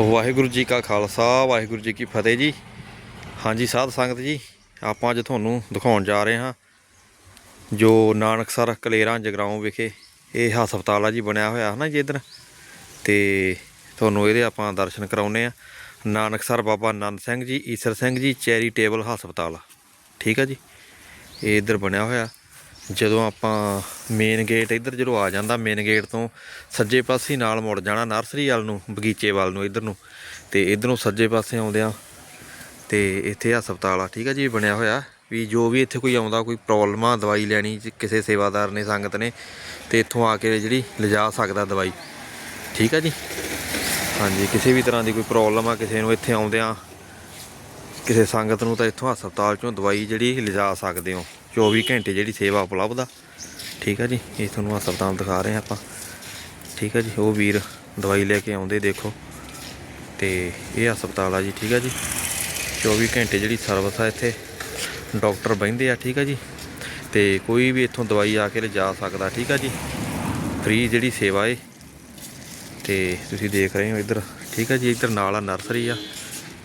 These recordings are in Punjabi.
ਵਾਹਿਗੁਰੂ ਜੀ ਕਾ ਖਾਲਸਾ, ਵਾਹਿਗੁਰੂ ਜੀ ਕੀ ਫਤਿਹ ਜੀ। ਹਾਂਜੀ, ਸਾਧ ਸੰਗਤ ਜੀ, ਆਪਾਂ ਅੱਜ ਤੁਹਾਨੂੰ ਦਿਖਾਉਣ ਜਾ ਰਹੇ ਹਾਂ ਜੋ ਨਾਨਕਸਰ ਕਲੇਰਾਂ ਜਗਰਾਉਂ ਵਿਖੇ ਇਹ ਹਸਪਤਾਲ ਆ ਜੀ, ਬਣਿਆ ਹੋਇਆ ਹੈ ਨਾ ਜੀ ਇੱਧਰ। ਤੇ ਤੁਹਾਨੂੰ ਇਹਦੇ ਆਪਾਂ ਦਰਸ਼ਨ ਕਰਾਉਨੇ ਆ ਨਾਨਕਸਰ ਬਾਬਾ ਆਨੰਦ ਸਿੰਘ ਜੀ, ਈਸਰ ਸਿੰਘ ਜੀ, ਚੈਰੀਟੇਬਲ ਹਸਪਤਾਲ। ਠੀਕ ਆ ਜੀ, ਇਹ ਇੱਧਰ ਬਣਿਆ ਹੋਇਆ। ਜਦੋਂ ਆਪਾਂ ਮੇਨ ਗੇਟ ਇੱਧਰ ਜਦੋਂ ਆ ਜਾਂਦਾ ਮੇਨ ਗੇਟ ਤੋਂ ਸੱਜੇ ਪਾਸੇ ਨਾਲ ਮੁੜ ਜਾਣਾ ਨਰਸਰੀ ਵੱਲ ਨੂੰ, ਬਗੀਚੇ ਵੱਲ ਨੂੰ, ਇੱਧਰ ਨੂੰ। ਤੇ ਇੱਧਰੋਂ ਸੱਜੇ ਪਾਸੇ ਆਉਂਦਿਆਂ ਤੇ ਇੱਥੇ ਹਸਪਤਾਲ ਆ, ਠੀਕ ਆ ਜੀ, ਬਣਿਆ ਹੋਇਆ। ਵੀ ਜੋ ਵੀ ਇੱਥੇ ਕੋਈ ਆਉਂਦਾ, ਕੋਈ ਪ੍ਰੋਬਲਮ ਆ, ਦਵਾਈ ਲੈਣੀ, ਕਿਸੇ ਸੇਵਾਦਾਰ ਨੇ, ਸੰਗਤ ਨੇ, ਤੇ ਇੱਥੋਂ ਆ ਕੇ ਜਿਹੜੀ ਲਿਜਾ ਸਕਦਾ ਦਵਾਈ। ਠੀਕ ਆ ਜੀ? ਹਾਂਜੀ, ਕਿਸੇ ਵੀ ਤਰ੍ਹਾਂ ਦੀ ਕੋਈ ਪ੍ਰੋਬਲਮ ਆ, ਕਿਸੇ ਨੂੰ ਇੱਥੇ ਆਉਂਦਿਆਂ, ਕਿਸੇ ਸੰਗਤ ਨੂੰ ਤਾਂ ਇੱਥੋਂ ਹਸਪਤਾਲ ਚੋਂ ਦਵਾਈ ਜਿਹੜੀ ਲਿਜਾ ਸਕਦੇ ਹੋ। 24 ਘੰਟੇ ਜਿਹੜੀ ਸੇਵਾ ਉਪਲਬਧ ਆ। ਠੀਕ ਆ ਜੀ, ਇਹ ਤੁਹਾਨੂੰ ਹਸਪਤਾਲ ਦਿਖਾ ਰਹੇ ਹਾਂ ਆਪਾਂ। ਠੀਕ ਆ ਜੀ, ਉਹ ਵੀਰ ਦਵਾਈ ਲੈ ਕੇ ਆਉਂਦੇ ਦੇਖੋ। ਤੇ ਇਹ ਹਸਪਤਾਲ ਆ ਜੀ, ਠੀਕ ਆ ਜੀ। 24 ਘੰਟੇ ਜਿਹੜੀ ਸਰਵਿਸ ਆ ਇੱਥੇ, ਡਾਕਟਰ ਬਹਿੰਦੇ ਆ, ਠੀਕ ਆ ਜੀ। ਤੇ ਕੋਈ ਵੀ ਇੱਥੋਂ ਦਵਾਈ ਆ ਕੇ ਲਿਜਾ ਸਕਦਾ, ਠੀਕ ਆ ਜੀ। ਫ੍ਰੀ ਜਿਹੜੀ ਸੇਵਾ ਏ। ਤੇ ਤੁਸੀਂ ਦੇਖ ਰਹੇ ਹੋ ਇੱਧਰ, ਠੀਕ ਆ ਜੀ, ਇੱਧਰ ਨਾਲ ਆ ਨਰਸਰੀ ਆ।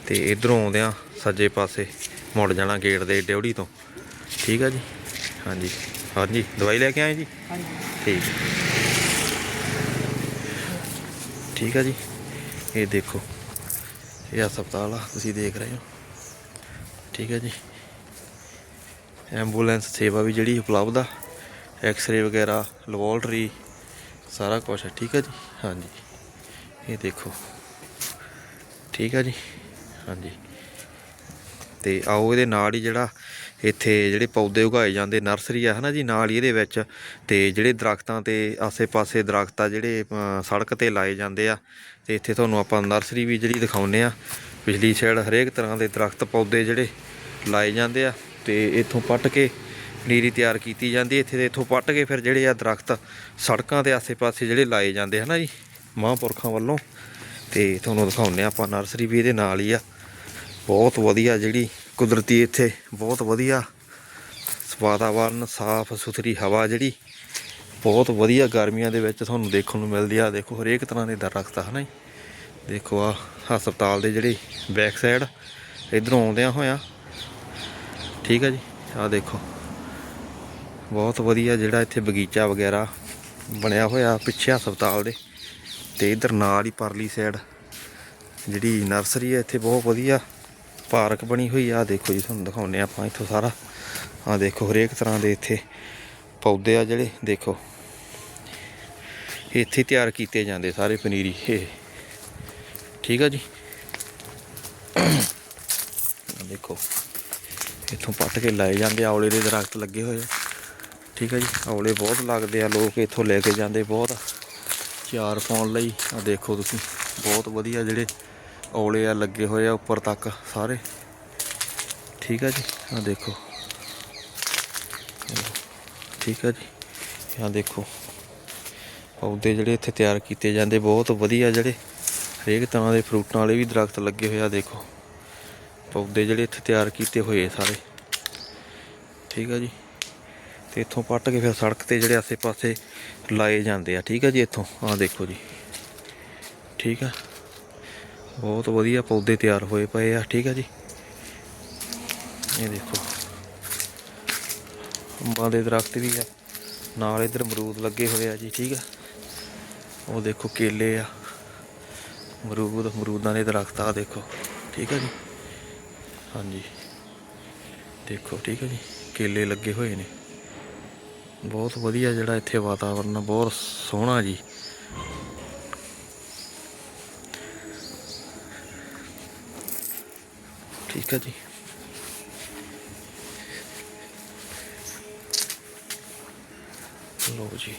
ਤੇ ਇਧਰੋਂ ਆਉਂਦਿਆਂ ਸੱਜੇ ਪਾਸੇ ਮੁੜ ਜਾਣਾ ਗੇਟ ਦੇ ਡਿਉੜੀ ਤੋਂ। ਠੀਕ ਆ ਜੀ? ਹਾਂਜੀ। ਹਾਂਜੀ ਦਵਾਈ ਲੈ ਕੇ ਆਏ ਜੀ? ਹਾਂਜੀ। ਠੀਕ। ਠੀਕ ਆ ਜੀ? ਇਹ ਦੇਖੋ। ਇਹ ਹਸਪਤਾਲ ਆ ਤੁਸੀਂ ਦੇਖ ਰਹੇ ਹੋ। ਠੀਕ ਹੈ ਜੀ? ਐਂਬੂਲੈਂਸ ਸੇਵਾ ਵੀ ਜਿਹੜੀ ਉਪਲਬਧ ਆ ਐਕਸ-ਰੇ ਵਗੈਰਾ ਲੈਬੋਰਟਰੀ ਸਾਰਾ ਕੁਝ ਹੈ ਠੀਕ ਹੈ ਜੀ? ਹਾਂਜੀ। ਇਹ ਦੇਖੋ। ਠੀਕ ਹੈ ਜੀ? ਹਾਂਜੀ। ਤੇ ਆਓ ਇਹਦੇ ਨਾਲ ਹੀ ਜਿਹੜਾ ਇੱਥੇ ਜਿਹੜੇ ਪੌਦੇ ਉਗਾਏ ਜਾਂਦੇ, ਨਰਸਰੀ ਆ, ਹਨਾ ਜੀ, ਨਾਲ ਹੀ ਇਹਦੇ ਵਿੱਚ ਤੇ ਜਿਹੜੇ ਦਰਖਤਾਂ ਤੇ ਆਸੇ-ਪਾਸੇ ਦਰਖਤ ਆ ਜਿਹੜੇ ਸੜਕ ਤੇ ਲਾਏ ਜਾਂਦੇ ਆ ਤੇ ਇੱਥੇ ਤੁਹਾਨੂੰ ਆਪਾਂ ਨਰਸਰੀ ਵੀ ਜਿਹੜੀ ਦਿਖਾਉਨੇ ਆ। ਪਿਛਲੀ ਸਾਈਡ ਹਰੇਕ ਤਰ੍ਹਾਂ ਦੇ ਦਰਖਤ, ਪੌਦੇ ਜਿਹੜੇ ਲਾਏ ਜਾਂਦੇ ਆ ਤੇ ਇੱਥੋਂ ਪੱਟ ਕੇ ਪਨੀਰੀ ਤਿਆਰ ਕੀਤੀ ਜਾਂਦੀ ਇੱਥੇ ਦੇ ਇੱਥੋਂ ਪੱਟ ਕੇ ਫਿਰ ਜਿਹੜੇ ਆ ਦਰਖਤ ਸੜਕਾਂ 'ਤੇ ਆਸੇ-ਪਾਸੇ ਜਿਹੜੇ ਲਾਏ ਜਾਂਦੇ ਹਨਾ ਜੀ, ਮਹਾਂਪੁਰਖਾਂ ਵੱਲੋਂ। ਤੇ ਤੁਹਾਨੂੰ ਦਿਖਾਉਂਦੇ ਆ ਆਪਾਂ ਨਰਸਰੀ ਵੀ ਇਹਦੇ ਨਾਲ ਹੀ ਆ। ਬਹੁਤ ਵਧੀਆ ਜਿਹੜੀ ਕੁਦਰਤੀ ਇੱਥੇ ਬਹੁਤ ਵਧੀਆ ਵਾਤਾਵਰਨ, ਸਾਫ਼ ਸੁਥਰੀ ਹਵਾ ਜਿਹੜੀ ਬਹੁਤ ਵਧੀਆ ਗਰਮੀਆਂ ਦੇ ਵਿੱਚ ਤੁਹਾਨੂੰ ਦੇਖਣ ਨੂੰ ਮਿਲਦੀ ਆ। ਦੇਖੋ, ਹਰੇਕ ਤਰ੍ਹਾਂ ਦੇ ਦਰਖਤ ਆ ਹਨਾ ਜੀ? ਦੇਖੋ ਆ ਹਸਪਤਾਲ ਦੇ ਜਿਹੜੇ ਬੈਕ ਸਾਈਡ ਇਧਰੋਂ ਆਉਂਦਿਆਂ ਹੋਇਆ। ਠੀਕ ਆ ਜੀ? ਆ ਦੇਖੋ। ਬਹੁਤ ਵਧੀਆ ਜਿਹੜਾ ਇੱਥੇ ਬਗੀਚਾ ਵਗੈਰਾ ਬਣਿਆ ਹੋਇਆ ਪਿੱਛੇ ਹਸਪਤਾਲ ਦੇ। ਤੇ ਇਧਰ ਨਾਲ ਹੀ ਪਰਲੀ ਸਾਈਡ ਜਿਹੜੀ ਨਰਸਰੀ ਹੈ ਇੱਥੇ ਬਹੁਤ ਵਧੀਆ ਪਾਰਕ ਬਣੀ ਹੋਈ ਆ। ਆਹ ਦੇਖੋ ਜੀ, ਤੁਹਾਨੂੰ ਦਿਖਾਉਂਦੇ ਹਾਂ ਆਪਾਂ ਇੱਥੋਂ ਸਾਰਾ। ਆ ਦੇਖੋ ਹਰੇਕ ਤਰ੍ਹਾਂ ਦੇ ਇੱਥੇ ਪੌਦੇ ਆ ਜਿਹੜੇ, ਦੇਖੋ। ਇੱਥੇ ਤਿਆਰ ਕੀਤੇ ਜਾਂਦੇ ਸਾਰੇ ਪਨੀਰੀ, ਇਹ। ਠੀਕ ਆ ਜੀ? ਦੇਖੋ, ਇੱਥੋਂ ਪੱਟ ਕੇ ਲਾਏ ਜਾਂਦੇ ਆਵਲੇ ਦੇ ਦਰਖਤ ਲੱਗੇ ਹੋਏ ਆ। ਠੀਕ ਆ ਜੀ? ਔਲੇ ਬਹੁਤ ਲੱਗਦੇ ਆ, ਲੋਕ ਇੱਥੋਂ ਲੈ ਕੇ ਜਾਂਦੇ ਬਹੁਤ। ਚਾਰ ਪਾਉਣ ਲਈ ਆ ਦੇਖੋ ਤੁਸੀਂ, ਬਹੁਤ ਵਧੀਆ ਜਿਹੜੇ ਔਲੇ ਆ ਲੱਗੇ ਹੋਏ ਆ ਉੱਪਰ ਤੱਕ ਸਾਰੇ। ਠੀਕ ਆ ਜੀ ਆ ਦੇਖੋ। ਠੀਕ ਆ ਜੀ ਆ ਦੇਖੋ। ਪੌਦੇ ਜਿਹੜੇ ਇੱਥੇ ਤਿਆਰ ਕੀਤੇ ਜਾਂਦੇ, ਬਹੁਤ ਵਧੀਆ ਜਿਹੜੇ। ਹਰੇਕ ਤਰ੍ਹਾਂ ਦੇ ਫਰੂਟਾਂ ਵਾਲੇ ਵੀ ਦਰਖਤ ਲੱਗੇ ਹੋਏ ਆ, ਦੇਖੋ। ਪੌਦੇ ਜਿਹੜੇ ਇੱਥੇ ਤਿਆਰ ਕੀਤੇ ਹੋਏ ਆ ਸਾਰੇ। ਠੀਕ ਆ ਜੀ, ਤੇ ਇੱਥੋਂ ਪੱਟ ਕੇ ਫਿਰ ਸੜਕ ਤੇ ਜਿਹੜੇ ਆਸੇ-ਪਾਸੇ ਲਾਏ ਜਾਂਦੇ ਆ। ਠੀਕ ਆ ਜੀ, ਇੱਥੋਂ ਆ ਦੇਖੋ ਜੀ। ਠੀਕ ਆ। ਬਹੁਤ ਵਧੀਆ ਪੌਦੇ ਤਿਆਰ ਹੋਏ ਪਏ ਆ, ਠੀਕ ਆ ਜੀ। ਇਹ ਦੇਖੋ। ਅੰਬਾਂ ਦੇ ਦਰਖਤ ਵੀ ਆ। ਨਾਲ ਇਧਰ ਅਮਰੂਦ ਲੱਗੇ ਹੋਏ ਆ ਜੀ, ਠੀਕ ਆ। ਉਹ ਦੇਖੋ ਕੇਲੇ ਆ। ਅਮਰੂਦ, ਅਮਰੂਦਾਂ ਦੇ ਦਰਖਤ ਆ ਦੇਖੋ, ਠੀਕ ਆ ਜੀ। ਹਾਂਜੀ। ਦੇਖੋ, ਠੀਕ ਆ ਜੀ। ਕੇਲੇ ਲੱਗੇ ਹੋਏ ਨੇ। ਬਹੁਤ ਵਧੀਆ ਜਿਹੜਾ ਇੱਥੇ ਵਾਤਾਵਰਨ ਆ, ਬਹੁਤ ਸੋਹਣਾ ਜੀ। ਠੀਕ ਆ ਜੀ। ਲਓ ਜੀ।